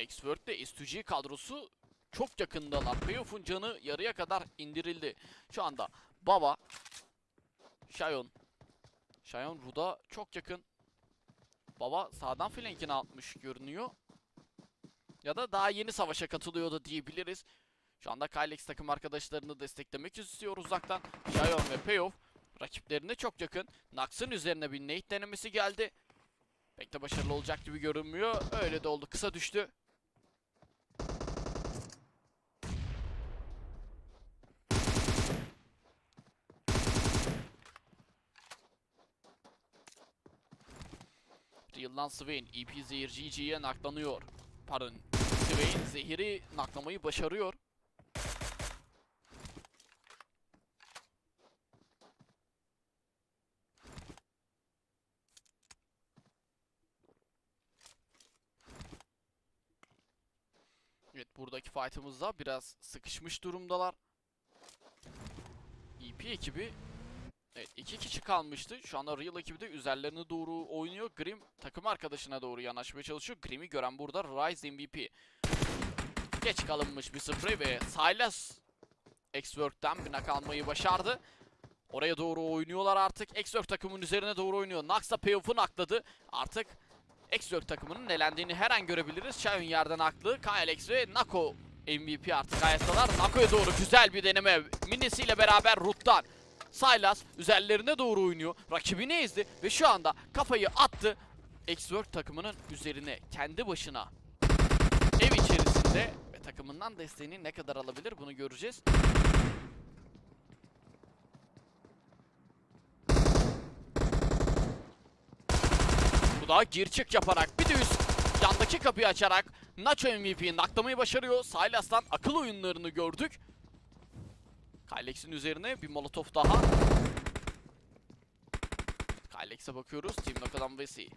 Expert ile S2G kadrosu çok yakındalar. Playoff'un canı yarıya kadar indirildi. Şu anda Baba, Shayon. Shayon Ruda çok yakın. Baba sağdan flankini atmış görünüyor. Ya da daha yeni savaşa katılıyordu diyebiliriz. Şu anda Kylex takım arkadaşlarını desteklemek istiyor uzaktan. Shayon ve Payoff rakiplerine çok yakın. Nax'ın üzerine bir nade denemesi geldi. Pek de başarılı olacak gibi görünmüyor. Öyle de oldu. Kısa düştü. Real'dan Swain, EP Zehir GG'ye naklanıyor. Pardon, Swain Zehir'i naklamayı başarıyor. Evet buradaki fight'ımızda biraz sıkışmış durumdalar. EP ekibi Evet iki kişi kalmıştı. Şu anda Real ekibi de üzerlerine doğru oynuyor. Grim takım arkadaşına doğru yanaşmaya çalışıyor. Grim'i gören burada Rise MVP. Geç kalınmış bir sprey ve Silas X-Work'ten bir nak almayı başardı. Oraya doğru oynuyorlar artık. X-Work takımın üzerine doğru oynuyor. Nax da payoff'u nakladı. Artık X-Work takımının elendiğini her an görebiliriz. Shayon yerden haklı. KLX ve Nako MVP artık hayattalar. Nako'ya doğru güzel bir deneme. Minisiyle beraber Root'tan. Silas üzerlerine doğru oynuyor. Rakibini ezdi ve şu anda kafayı attı. X-Work takımının üzerine kendi başına ev içerisinde ve takımından desteğini ne kadar alabilir bunu göreceğiz. Bu da gir çık yaparak bir de üst yandaki kapıyı açarak Nacho MVP'yi naklamayı başarıyor. Silas'tan akıl oyunlarını gördük. Kylex'in üzerine bir molotof daha. Kylex'e bakıyoruz. Team Nokadan Vesi.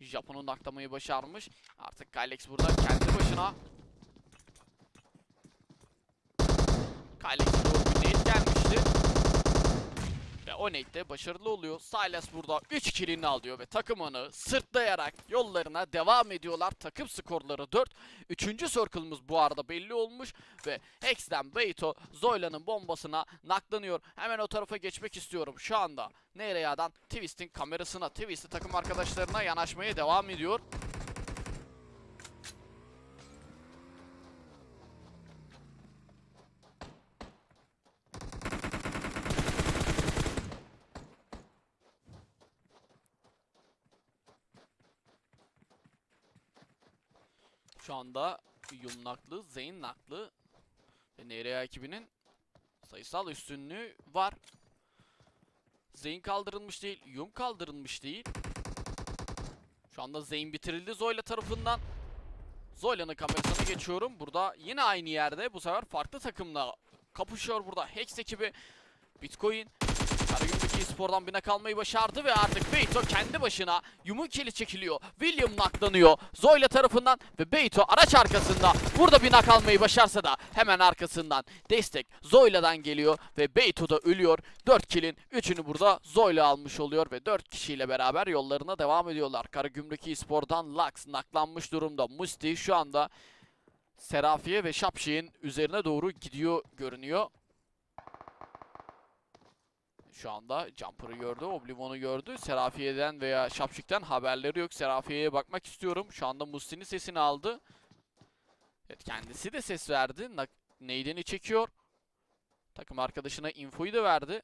Japon'u naklamayı başarmış. Artık Kylex burada kendi başına. Kylex'e doğru bir nade gelmişti. Ve o nade de başarılı oluyor. Silas burada 3 killini alıyor ve takımını sırtlayarak yollarına devam ediyorlar. Takım skorları 4. Üçüncü circle'ımız bu arada belli olmuş ve Hex'ten Beito Zoyla'nın bombasına naklanıyor. Hemen o tarafa geçmek istiyorum. Şu anda Nerea'dan Twist'in kamerasına, Twist'i takım arkadaşlarına yanaşmaya devam ediyor. Şu anda Yun naklı, Zeyn naklı ve Nerea ekibinin sayısal üstünlüğü var. Zeyn kaldırılmış değil, Yum kaldırılmış değil. Şu anda Zeyn bitirildi Zoyla tarafından. Zoyla'nın kamerasına geçiyorum. Burada yine aynı yerde bu sefer farklı takımla kapışıyor burada. Hex ekibi Bitcoin Karagümrük Spor'dan bine kalmayı başardı ve artık Beito kendi başına Yumukeli çekiliyor. William naklanıyor Zoyla tarafından ve Beito araç arkasında burada bir nak almayı başarsa da hemen arkasından destek Zoyla'dan geliyor ve Beito da ölüyor. 4 killin 3'ünü burada Zoyla almış oluyor ve 4 kişiyle beraber yollarına devam ediyorlar. Karagümrük Spor'dan Lux naklanmış durumda. Musti şu anda Serafiye ve Şapşik'in üzerine doğru gidiyor görünüyor. Şu anda Jumper'ı gördü, Oblivon'u gördü. Serafiye'den veya Şapşik'ten haberleri yok. Serafiye'ye bakmak istiyorum. Şu anda Musti'nin sesini aldı. Evet kendisi de ses verdi. Neydeni çekiyor. Takım arkadaşına infoyu da verdi.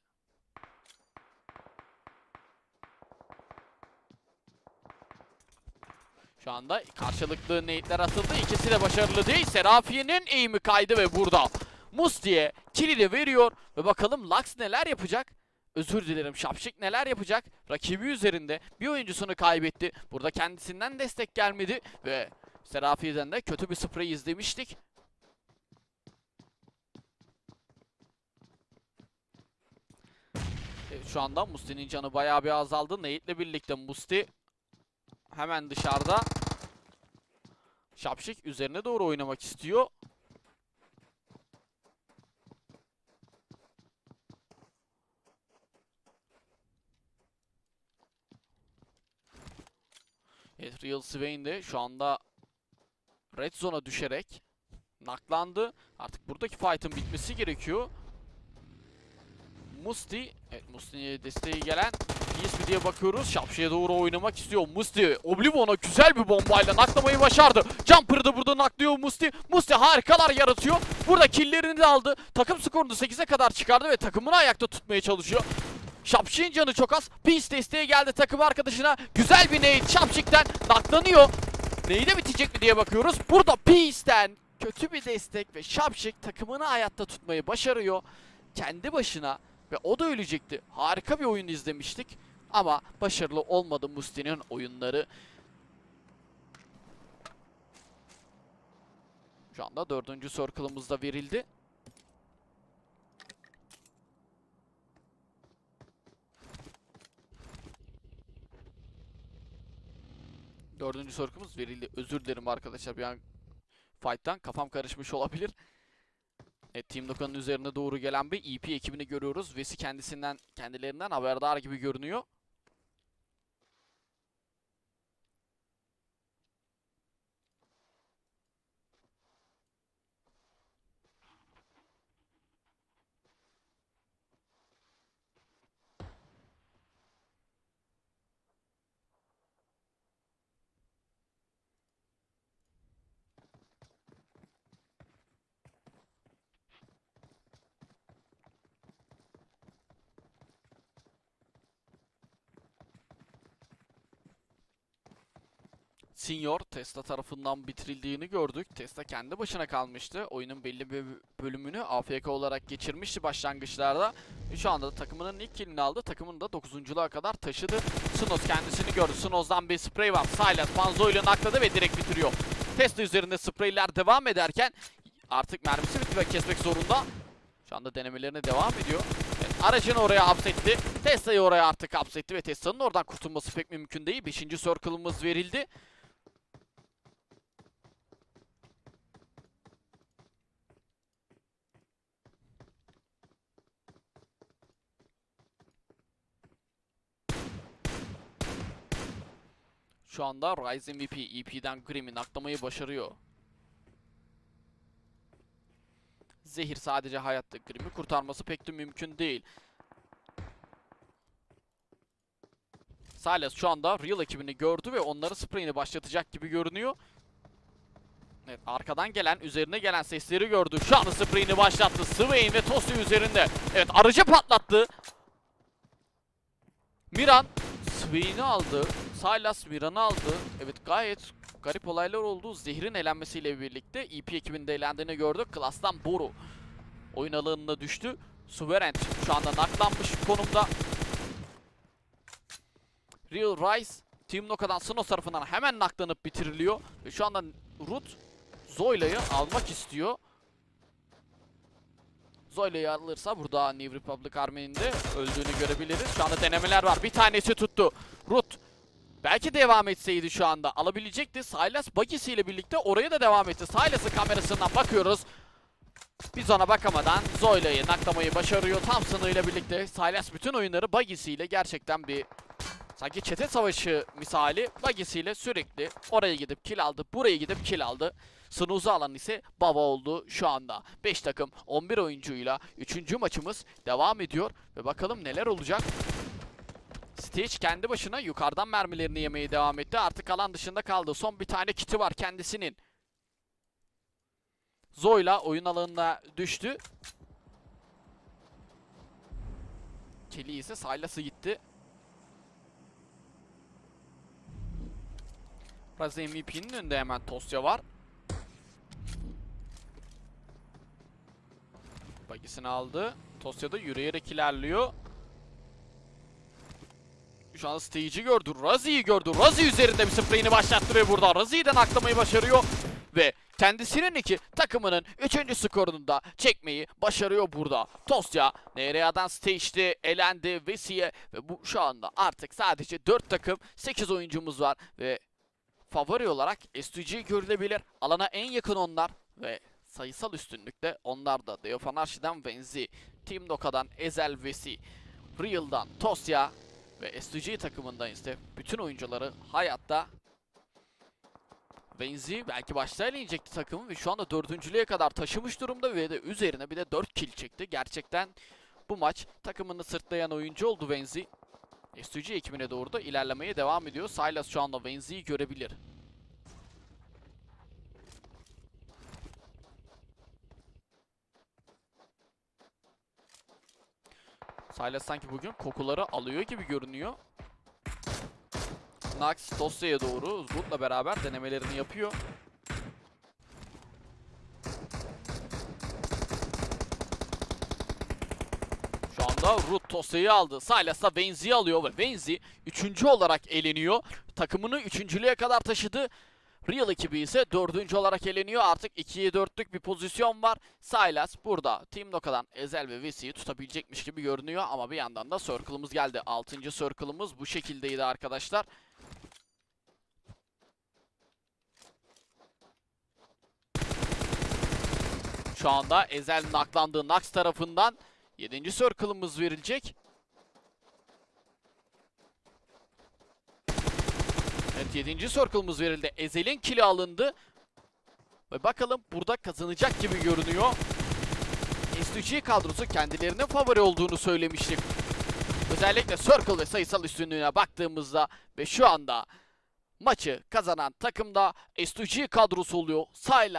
Şu anda karşılıklı nade'ler atıldı. İkisi de başarılı değil. Serafiye'nin eğimi kaydı ve burada Musti'ye kili de veriyor. Ve bakalım Lux neler yapacak? Özür dilerim Şapşik neler yapacak? Rakibi üzerinde bir oyuncusunu kaybetti. Burada kendisinden destek gelmedi ve Serafiye'den de kötü bir sprey izlemiştik. Şu anda Musti'nin canı bayağı bir azaldı. Nate'le birlikte Musti hemen dışarıda. Şapşik üzerine doğru oynamak istiyor. Evet Real Swain de şu anda Red Zone'a düşerek naklandı. Artık buradaki fight'ın bitmesi gerekiyor. Musti, evet Musti'ye desteği gelen PSP diye bakıyoruz. Şapşı'ya doğru oynamak istiyor. Musti Oblivion'a güzel bir bombayla naklamayı başardı. Jumper'ı da burada naklıyor Musti. Musti harikalar yaratıyor. Burada killerini de aldı. Takım skorunu 8'e kadar çıkardı ve takımını ayakta tutmaya çalışıyor. Şapşik'in canı çok az. Peace desteğe geldi takım arkadaşına. Güzel bir nade Şapşik'ten naklanıyor. Neyde bitecek mi diye bakıyoruz. Burada Peace'ten kötü bir destek ve Şapşik takımını hayatta tutmayı başarıyor. Kendi başına ve o da ölecekti. Harika bir oyun izlemiştik. Ama başarılı olmadı Musti'nin oyunları. Şu anda dördüncü circle'ımız da verildi. Dördüncü circle'ımız verildi. Özür dilerim arkadaşlar bir an fight'tan kafam karışmış olabilir. Evet, Team Dokkan'ın üzerine doğru gelen bir EP ekibini görüyoruz. Vesi kendisinden, kendilerinden haberdar gibi görünüyor. Senior Tesla tarafından bitirildiğini gördük. Tesla kendi başına kalmıştı. Oyunun belli bir bölümünü AFK olarak geçirmişti başlangıçlarda. Şu anda da takımının ilk killini aldı. Takımını da 9.luğa kadar taşıdı. Snoz kendisini gördü. Snoz'dan bir sprey var. Silas Panzo ile nakladı ve direkt bitiriyor. Tesla üzerinde spreyler devam ederken artık mermisi bitti ve kesmek zorunda. Şu anda denemelerine devam ediyor. Evet, aracını oraya hapsetti. Tesla'yı oraya artık hapsetti ve Tesla'nın oradan kurtulması pek mümkün değil. Beşinci circle'ımız verildi. Şu anda Rise MVP EP'den Grimm'i naklamayı başarıyor. Zehir sadece hayatta Grimm'i kurtarması pek de mümkün değil. Silas şu anda Real ekibini gördü ve onları spreyini başlatacak gibi görünüyor. Evet arkadan gelen, üzerine gelen sesleri gördü. Şu anda spreyini başlattı. Swain ve Tosi üzerinde. Evet aracı patlattı. Miran Swain'i aldı. Silas Miran'ı aldı. Evet gayet garip olaylar oldu. Zehrin elenmesiyle birlikte EP ekibinin de elendiğini gördük. Klastan Boru oyun alanına düştü. Suverent şu anda naklanmış konumda. Real Rise Team Noka'dan Snos tarafından hemen naklanıp bitiriliyor. Ve şu anda Root Zoyla'yı almak istiyor. Zoyla'yı alırsa burada New Republic Army'nin de öldüğünü görebiliriz. Şu anda denemeler var. Bir tanesi tuttu. Root Belki devam etseydi şu anda alabilecekti. Silas Bagisi ile birlikte oraya da devam etti. Silas'ın kamerasından bakıyoruz. Biz ona bakamadan Zoyla'yı naklamayı başarıyor. Thompson ile birlikte Silas bütün oyunları Bagisi ile gerçekten bir sanki çete savaşı misali Bagisi ile sürekli oraya gidip kill aldı. Buraya gidip kill aldı. Snooz'u alan ise Baba oldu şu anda. 5 takım 11 oyuncuyla 3. maçımız devam ediyor. Ve bakalım neler olacak. Stage kendi başına yukarıdan mermilerini yemeye devam etti. Artık alan dışında kaldı. Son bir tane kiti var kendisinin. Zoyla oyun alanına düştü. Kelly ise Silas'ı gitti. Biraz MVP'nin önünde hemen Tosya var. Bagisini aldı. Tosya da yürüyerek ilerliyor. Şu an stage'i gördü. Razi'yi gördü. Razi üzerinde bir spreyini başlattı ve burada Razi'den aklamayı başarıyor. Ve kendisinin iki takımının 3. skorunu da çekmeyi başarıyor burada. Tosya NRA'dan stage'de elendi Vesi'ye ve bu şu anda artık sadece 4 takım 8 oyuncumuz var ve favori olarak STG görülebilir. Alana en yakın onlar ve sayısal üstünlükte onlar da Deofanarşi'den Venzi, Team Doka'dan Ezel Vesi, Real'dan Tosya ve STG takımından ise bütün oyuncuları hayatta Venzi belki başta eleyecekti takımı ve şu anda dördüncülüğe kadar taşımış durumda ve de üzerine bir de 4 kill çekti. Gerçekten bu maç takımını sırtlayan oyuncu oldu Venzi. SUG ekibine doğru da ilerlemeye devam ediyor. Silas şu anda Venzi'yi görebilir. Silas sanki bugün kokuları alıyor gibi görünüyor. Nax dosyaya doğru Zurt'la beraber denemelerini yapıyor. Şu anda Root Tosya'yı aldı. Silas da Venzi'yi alıyor ve Venzi 3. olarak eleniyor. Takımını 3.lüğe kadar taşıdı. Real ekibi ise 4. olarak eleniyor. Artık 2'ye 4'lük bir pozisyon var. Silas burada Team Noka'dan Ezel ve Vesi'yi tutabilecekmiş gibi görünüyor. Ama bir yandan da Circle'ımız geldi. 6. Circle'ımız bu şekildeydi arkadaşlar. Şu anda Ezel naklandığı Nax tarafından 7. Circle'ımız verilecek. Evet 7. Circle'ımız verildi. Ezel'in kili alındı. Ve bakalım burada kazanacak gibi görünüyor. S2G kadrosu kendilerinin favori olduğunu söylemiştik. Özellikle Circle ve sayısal üstünlüğüne baktığımızda ve şu anda maçı kazanan takımda S2G kadrosu oluyor. Silent